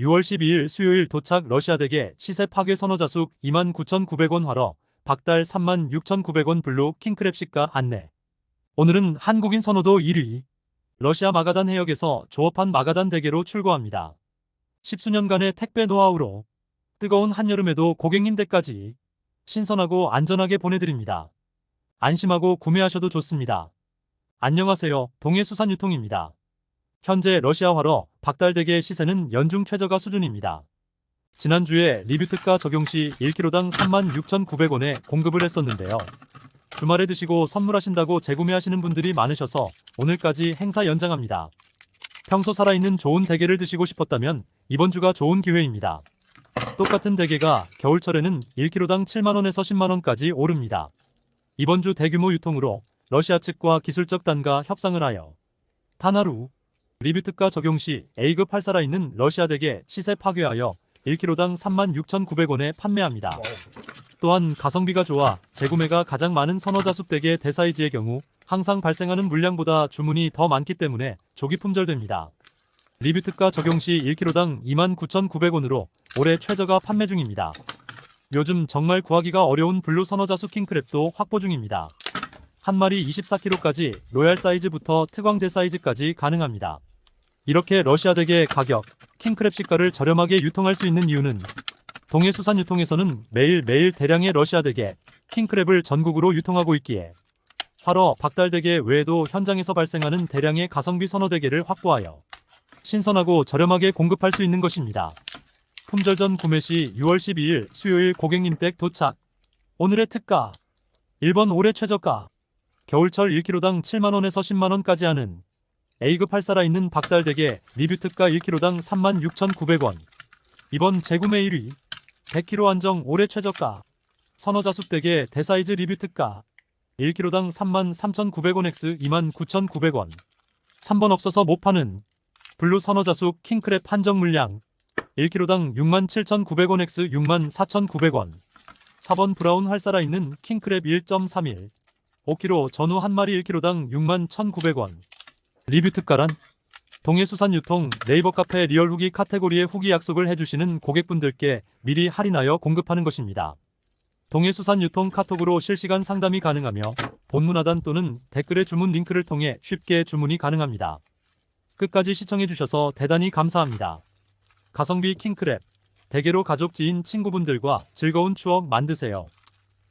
6월 12일 수요일 도착 러시아 댁에 시세 파괴 선호자숙 29,900원 화러, 박달 36,900원 블루 킹크랩 시가 안내. 오늘은 한국인 선호도 1위. 러시아 마가단 해역에서 조업한 마가단 대게로 출고합니다. 십수년간의 택배 노하우로 뜨거운 한여름에도 고객님 댁까지 신선하고 안전하게 보내드립니다. 안심하고 구매하셔도 좋습니다. 안녕하세요. 동해수산유통입니다. 현재 러시아화로 박달대게 시세는 연중 최저가 수준입니다. 지난주에 리뷰 특가 적용 시 1kg당 36,900원에 공급을 했었는데요. 주말에 드시고 선물하신다고 재구매하시는 분들이 많으셔서 오늘까지 행사 연장합니다. 평소 살아있는 좋은 대게를 드시고 싶었다면 이번 주가 좋은 기회입니다. 똑같은 대게가 겨울철에는 1kg당 7만원에서 10만원까지 오릅니다. 이번 주 대규모 유통으로 러시아 측과 기술적 단가 협상을 하여 단하루 리뷰 특가 적용 시 A급 할 살아있는 러시아 댁에 시세 파괴하여 1kg당 36,900원에 판매합니다. 또한 가성비가 좋아 재구매가 가장 많은 선호자숙 댁의 대사이즈의 경우 항상 발생하는 물량보다 주문이 더 많기 때문에 조기 품절됩니다. 리뷰 특가 적용 시 1kg당 29,900원으로 올해 최저가 판매 중입니다. 요즘 정말 구하기가 어려운 블루 선호자숙 킹크랩도 확보 중입니다. 한 마리 24kg까지 로얄 사이즈부터 특왕대 사이즈까지 가능합니다. 이렇게 러시아 댁의 가격, 킹크랩 시가를 저렴하게 유통할 수 있는 이유는 동해 수산 유통에서는 매일매일 대량의 러시아 댁의 킹크랩을 전국으로 유통하고 있기에 화러, 박달 대게 외에도 현장에서 발생하는 대량의 가성비 선호 대게를 확보하여 신선하고 저렴하게 공급할 수 있는 것입니다. 품절 전 구매 시 6월 12일 수요일 고객님 댁 도착. 오늘의 특가. 1번 올해 최저가. 겨울철 1kg당 7만원에서 10만원까지 하는 A급 할 살아있는 박달대게 리뷰 특가 1kg당 36,900원. 이번 재구매 1위. 100kg 안정 올해 최저가. 선어자숙대게 대사이즈 리뷰 특가. 1kg당 33,900원 X 29,900원. 3번 없어서 못 파는 블루 선어자숙 킹크랩 한정 물량. 1kg당 67,900원 X 64,900원. 4번 브라운 활 살아 있는 킹크랩 1.31. 5kg 전후 한 마리 1kg당 61,900원. 리뷰 특가란? 동해수산 유통 네이버 카페 리얼 후기 카테고리에 후기 약속을 해주시는 고객분들께 미리 할인하여 공급하는 것입니다. 동해수산 유통 카톡으로 실시간 상담이 가능하며 본문 하단 또는 댓글의 주문 링크를 통해 쉽게 주문이 가능합니다. 끝까지 시청해주셔서 대단히 감사합니다. 가성비 킹크랩, 대게로 가족 지인 친구분들과 즐거운 추억 만드세요.